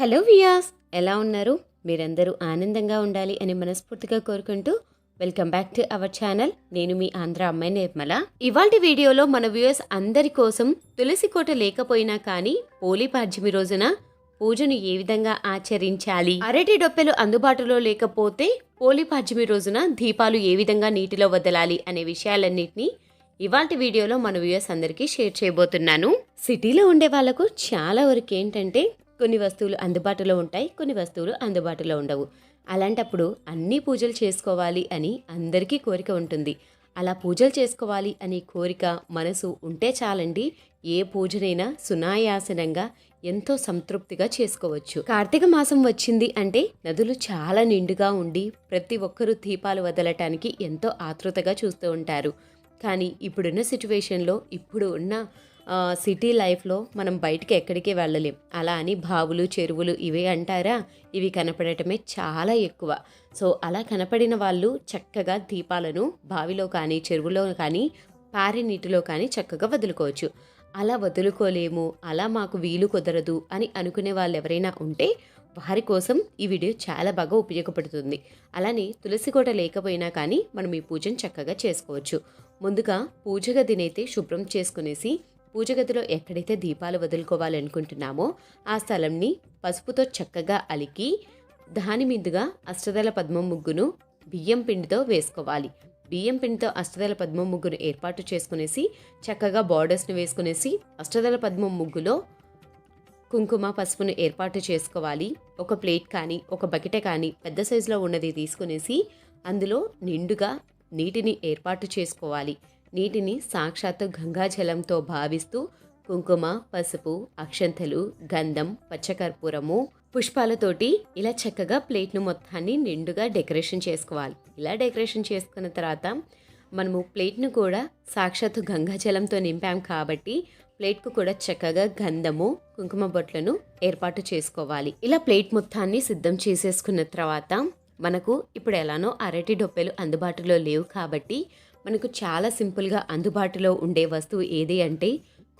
Hello వియాస్ ఎలా ఉన్నారు? మీరందరూ ఆనందంగా ఉండాలి అని మనస్ఫూర్తిగా కోరుకుంటూ welcome back to our channel. నేను మీ ఆంధ్ర అమ్మాయి నిర్మల. ఇవాల్టి వీడియోలో మన వ్యూయర్స్ అందరి కోసం తులసి కోట లేకపోయినా కానీ పోలీ పాడ్యమి రోజున పూజను ఏ విధంగా ఆచరించాలి? అరటి డొప్పెలు అందుబాటులో లేకపోతే పోలీ పాడ్యమి రోజున దీపాలు ఏ విధంగా నీటిలో వదలాలి అనే విషయాలన్నింటినీ ఇవాల్టి వీడియోలో మన వ్యూయర్స్ అందరికీ షేర్ చేయబోతున్నాను. సిటీలో ఉండే వాళ్ళకు చాలా వరకు ఏంటంటే కొన్ని వస్తువులు అందుబాటులో ఉంటాయి కొన్ని వస్తువులు అందుబాటులో ఉండవు. అలాంటప్పుడు అన్ని పూజలు చేసుకోవాలి అని అందరికీ కోరిక ఉంటుంది. అలా పూజలు చేసుకోవాలి అనే కోరిక మనసు ఉంటే చాలండి ఏ పూజనైనా సునాయాసనంగా ఎంతో సంతృప్తిగా చేసుకోవచ్చు. కార్తీక మాసం వచ్చింది అంటే నదులు చాలా నిండుగా ఉండి ప్రతి ఒక్కరూ దీపాలు వదలటానికి ఎంతో ఆతృతగా చూస్తూ ఉంటారు. కానీ ఇప్పుడున్న సిచ్యువేషన్లో ఇప్పుడు ఉన్న సిటీ లైఫ్లో మనం బయటికి ఎక్కడికి వెళ్ళలేం. అలా అని బావులు చెరువులు ఇవే అంటారా? ఇవి కనపడటమే చాలా ఎక్కువ. సో అలా కనపడిన వాళ్ళు చక్కగా దీపాలను బావిలో కానీ చెరువులో కానీ పారే నీటిలో కానీ చక్కగా వదులుకోవచ్చు. అలా వదులుకోలేము అలా మాకు వీలు కుదరదు అని అనుకునే వాళ్ళు ఎవరైనా ఉంటే వారి కోసం ఈ వీడియో చాలా బాగా ఉపయోగపడుతుంది. అలానే తులసి కోట లేకపోయినా కానీ మనం ఈ పూజను చక్కగా చేసుకోవచ్చు. ముందుగా పూజ గదినైతే శుభ్రం చేసుకునేసి పూజ గదిలో ఎక్కడైతే దీపాలు వదులుకోవాలనుకుంటున్నామో ఆ స్థలంని పసుపుతో చక్కగా అలికి దాని మీదుగా అష్టదళ పద్మం ముగ్గును బియ్యం పిండితో వేసుకోవాలి. బియ్యం పిండితో అష్టదళ పద్మం ముగ్గును ఏర్పాటు చేసుకునేసి చక్కగా బార్డర్స్ని వేసుకునేసి అష్టదళ పద్మం ముగ్గులో కుంకుమ పసుపును ఏర్పాటు చేసుకోవాలి. ఒక ప్లేట్ కానీ ఒక బకెట కానీ పెద్ద సైజులో ఉన్నది తీసుకునేసి అందులో నిండుగా నీటిని ఏర్పాటు చేసుకోవాలి. నీటిని సాక్షాత్తు గంగాజలంతో భావిస్తూ కుంకుమ పసుపు అక్షంతలు గంధం పచ్చకర్పూరము పుష్పాలతోటి ఇలా చక్కగా ప్లేట్ను మొత్తాన్ని నిండుగా డెకరేషన్ చేసుకోవాలి. ఇలా డెకరేషన్ చేసుకున్న తర్వాత మనము ప్లేట్ను కూడా సాక్షాత్తు గంగాజలంతో నింపాం కాబట్టి ప్లేట్కు కూడా చక్కగా గంధము కుంకుమ బొట్లను ఏర్పాటు చేసుకోవాలి. ఇలా ప్లేట్ మొత్తాన్ని సిద్ధం చేసేసుకున్న తర్వాత మనకు ఇప్పుడు ఎలానో అరటి డొప్పెలు అందుబాటులో లేవు కాబట్టి మనకు చాలా సింపుల్గా అందుబాటులో ఉండే వస్తువు ఏది అంటే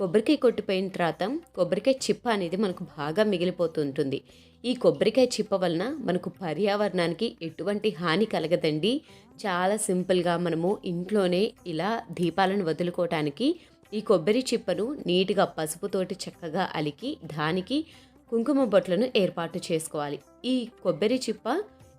కొబ్బరికాయ కొట్టిపోయిన తర్వాత కొబ్బరికాయ చిప్ప అనేది మనకు బాగా మిగిలిపోతుంటుంది. ఈ కొబ్బరికాయ చిప్ప వలన మనకు పర్యావరణానికి ఎటువంటి హాని కలగదండి. చాలా సింపుల్గా మనము ఇంట్లోనే ఇలా దీపాలను వదులుకోవటానికి ఈ కొబ్బరి చిప్పను నీట్గా పసుపుతోటి చక్కగా అలికి దానికి కుంకుమ బొట్లను ఏర్పాటు చేసుకోవాలి. ఈ కొబ్బరి చిప్ప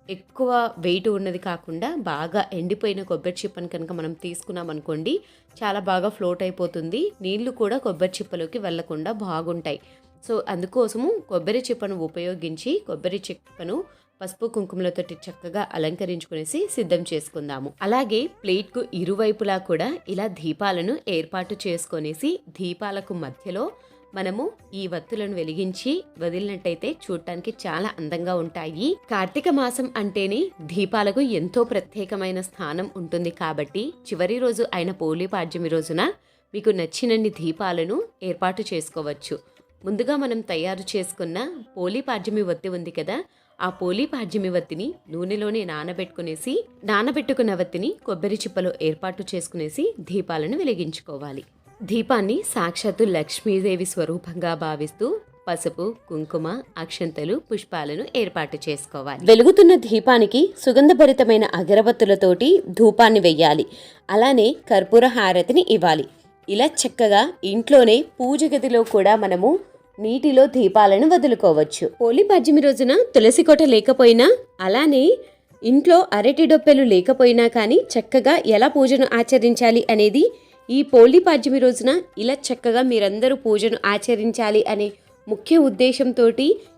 ఎక్కువ వెయిట్ ఉన్నది కాకుండా బాగా ఎండిపోయిన కొబ్బరి చిప్పను కనుక మనం తీసుకున్నాం అనుకోండి చాలా బాగా ఫ్లోట్ అయిపోతుంది. నీళ్ళు కూడా కొబ్బరి చిప్పలోకి వెళ్ళకుండా బాగుంటాయి. సో అందుకోసము కొబ్బరి చిప్పను ఉపయోగించి కొబ్బరి చిప్పను పసుపు కుంకుమలతో చక్కగా అలంకరించుకునేసి సిద్ధం చేసుకుందాము. అలాగే ప్లేట్కు ఇరువైపులా కూడా ఇలా దీపాలను ఏర్పాటు చేసుకొనేసి దీపాలకు మధ్యలో మనము ఈ వత్తులను వెలిగించి వదిలినట్టయితే చూడటానికి చాలా అందంగా ఉంటాయి. కార్తీక మాసం అంటేనే దీపాలకు ఎంతో ప్రత్యేకమైన స్థానం ఉంటుంది కాబట్టి చివరి రోజు అయిన పోలిపాద్యమి రోజున మీకు నచ్చినన్ని దీపాలను ఏర్పాటు చేసుకోవచ్చు. ముందుగా మనం తయారు చేసుకున్న పోలీపాడ్యమి వత్తి ఉంది కదా ఆ పోలిపాడ్యమి వత్తిని నూనెలోనే నానబెట్టుకునేసి నానబెట్టుకున్న వత్తిని కొబ్బరి చిప్పలో ఏర్పాటు చేసుకునేసి దీపాలను వెలిగించుకోవాలి. దీపాన్ని సాక్షాత్తు లక్ష్మీదేవి స్వరూపంగా భావిస్తూ పసుపు కుంకుమ అక్షంతలు పుష్పాలను ఏర్పాటు చేసుకోవాలి. వెలుగుతున్న దీపానికి సుగంధభరితమైన అగరబత్తులతోటి ధూపాన్ని వెయ్యాలి. అలానే కర్పూర హారతిని ఇవ్వాలి. ఇలా చక్కగా ఇంట్లోనే పూజ గదిలో కూడా మనము నీటిలో దీపాలను వదులుకోవచ్చు. హోలీ పద్దెమి రోజున తులసి కోట లేకపోయినా అలానే ఇంట్లో అరటి డొప్పెలు లేకపోయినా కానీ చక్కగా ఎలా పూజను ఆచరించాలి అనేది ఈ పోలీ పాడ్యమి రోజున ఇలా చక్కగా మీరందరూ పూజను ఆచరించాలి అనే ముఖ్య ఉద్దేశంతో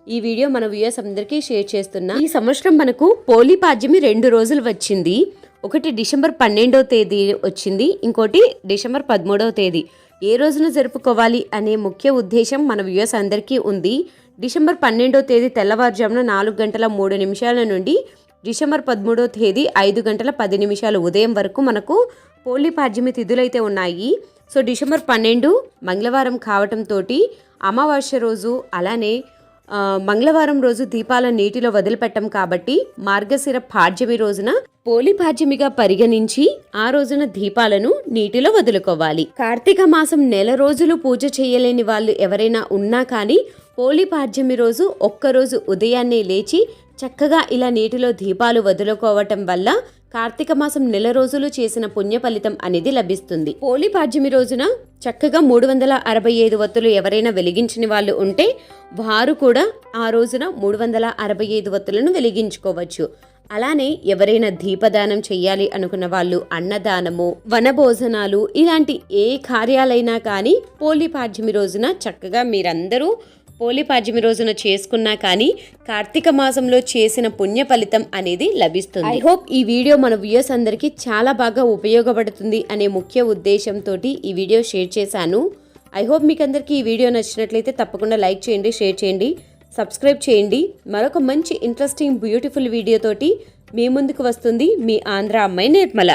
ఈ వీడియో మన వ్యూయర్స్ అందరికీ షేర్ చేస్తున్నా. ఈ సంవత్సరం మనకు పోలీ పాడ్యమి రెండు రోజులు వచ్చింది. ఒకటి డిసెంబర్ పన్నెండవ తేదీ వచ్చింది. ఇంకోటి డిసెంబర్ పదమూడవ తేదీ. ఏ రోజున జరుపుకోవాలి అనే ముఖ్య ఉద్దేశం మన వ్యూయర్స్ అందరికీ ఉంది. డిసెంబర్ పన్నెండవ తేదీ తెల్లవారుజామున నాలుగు గంటల మూడు నిమిషాల నుండి డిసెంబర్ పదమూడవ తేదీ ఐదు గంటల పది నిమిషాలు ఉదయం వరకు మనకు పోలీ పాడ్యమి తిథులైతే ఉన్నాయి. సో డిసెంబర్ పన్నెండు మంగళవారం కావటంతో అమావాస్య రోజు అలానే మంగళవారం రోజు దీపాల నీటిలో వదిలిపెట్టం కాబట్టి మార్గశిర పాడ్యమి రోజున పోలి పాడ్యమిగా పరిగణించి ఆ రోజున దీపాలను నీటిలో వదులుకోవాలి. కార్తీక మాసం నెల రోజులు పూజ చేయలేని వాళ్ళు ఎవరైనా ఉన్నా కానీ పోలి పాడ్యమి రోజు ఒక్కరోజు ఉదయాన్నే లేచి చక్కగా ఇలా నీటిలో దీపాలు వదులుకోవటం వల్ల కార్తీక మాసం నెల రోజులు చేసిన పుణ్య ఫలితం అనేది లభిస్తుంది. పోలి పాడ్యమి రోజున చక్కగా మూడు వందల అరవై ఐదు వత్తులు ఎవరైనా వెలిగించిన వాళ్ళు ఉంటే వారు కూడా ఆ రోజున మూడు వందల అరవై ఐదు వత్తులను వెలిగించుకోవచ్చు. అలానే ఎవరైనా దీపదానం చెయ్యాలి అనుకున్న వాళ్ళు అన్నదానము వనభోజనాలు ఇలాంటి ఏ కార్యాలైనా కానీ పోలి పాడ్యమి రోజున చక్కగా మీరందరూ పోలి పాడ్యమి రోజున చేసుకున్నా కానీ కార్తీక మాసంలో చేసిన పుణ్య ఫలితం అనేది లభిస్తుంది. ఐ హోప్ ఈ వీడియో మన వ్యూయర్స్ అందరికీ చాలా బాగా ఉపయోగపడుతుంది అనే ముఖ్య ఉద్దేశంతో ఈ వీడియో షేర్ చేశాను. ఐ హోప్ మీకు అందరికీ ఈ వీడియో నచ్చినట్లయితే తప్పకుండా లైక్ చేయండి షేర్ చేయండి సబ్స్క్రైబ్ చేయండి. మరొక మంచి ఇంట్రెస్టింగ్ బ్యూటిఫుల్ వీడియోతోటి మీ ముందుకు వస్తుంది మీ ఆంధ్ర అమ్మాయి నిర్మల.